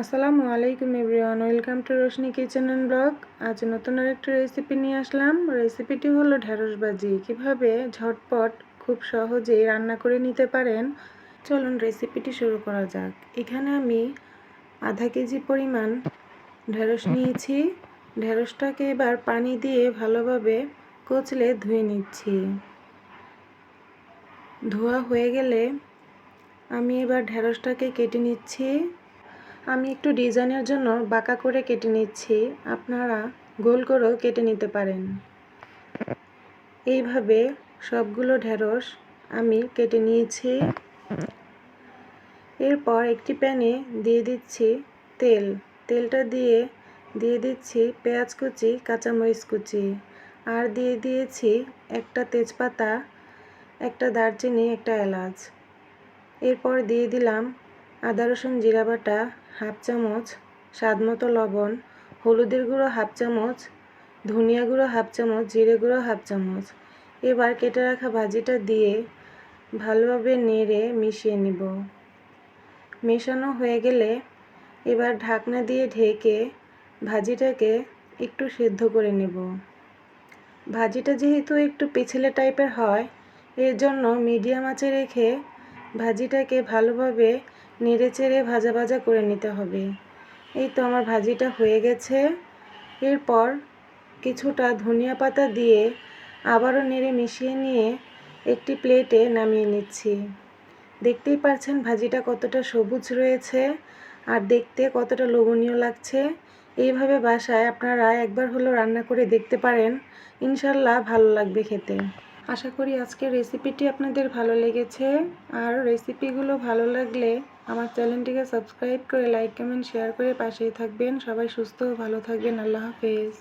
আসসালামু আলাইকুম everyone, welcome to Roshni kitchen and blog. আজ নতুন আরেকটা রেসিপি নিয়ে আসলাম। রেসিপিটি হলো ঢেঁড়স ভাজি। কীভাবে ঝটপট, খুব সহজেই রান্না করে নিতে পারেন? চলুন রেসিপিটি শুরু করা যাক। এখানে আমি আধা কেজি পরিমাণ ঢেঁড়স নিয়েছি। ঢেঁড়সটাকে এবার পানি দিয়ে ভালোভাবে কচলে ধুয়ে নিচ্ছি। ধোয়া হয়ে গেলে আমি এবার ঢেঁড়সটাকে কেটে নিচ্ছি। আমি একটু ডিজাইনের জন্য বাঁকা করে কেটে নিচ্ছি। আপনারা গোল করেও কেটে নিতে পারেন। এইভাবে সবগুলো ঢেঁড়স আমি কেটে নিয়েছি। এরপর একটি প্যানে দিয়ে দিচ্ছি তেল। তেলটা দিয়ে দিয়ে দিচ্ছি পেঁয়াজ কুচি, কাঁচামরিচ কুচি। আর দিয়ে দিয়েছি একটা তেজপাতা, একটা দারচিনি, একটা এলাচ। এরপর দিয়ে দিলাম আদা রসুন জিরা বাটা হাফ চামচ স্বাদ মতো লবণ, হলুদের গুঁড়ো হাফ চামচ, ধনিয়া গুঁড়ো হাফ চামচ, জিরে গুঁড়ো হাফ চামচ। এবার কেটে রাখা ভাজিটা দিয়ে ভালোভাবে নেড়ে মিশিয়ে নিব। মেশানো হয়ে গেলে এবার ঢাকনা দিয়ে ঢেকে ভাজিটাকে একটু সেদ্ধ করে নেব। ভাজিটা যেহেতু একটু পিছলে টাইপের হয়, এর জন্য মিডিয়াম আঁচে রেখে ভাজিটাকে ভালোভাবে নেড়ে চেড়ে ভাজা ভাজা করে নিতে হবে। এই তো আমার ভাজিটা হয়ে গেছে। এরপর কিছুটা ধনিয়া পাতা দিয়ে আবারও নেড়ে মিশিয়ে নিয়ে একটি প্লেটে নামিয়ে নিচ্ছি। দেখতেই পাচ্ছেন ভাজিটা কতটা সবুজ রয়েছে আর দেখতে কতটা লোভনীয় লাগছে। এইভাবে বাসায় আপনারা একবার হলো রান্না করে দেখতে পারেন। ইনশাল্লাহ ভালো লাগবে খেতে। আশা করি আজকের রেসিপিটি আপনাদের ভালো লেগেছে। আর রেসিপিগুলো ভালো লাগলে আমার চ্যানেলটিকে সাবস্ক্রাইব করে লাইক কমেন্ট শেয়ার করে পাশেই থাকবেন। সবাই সুস্থ ও ভালো থাকবেন। আল্লাহ হাফেজ।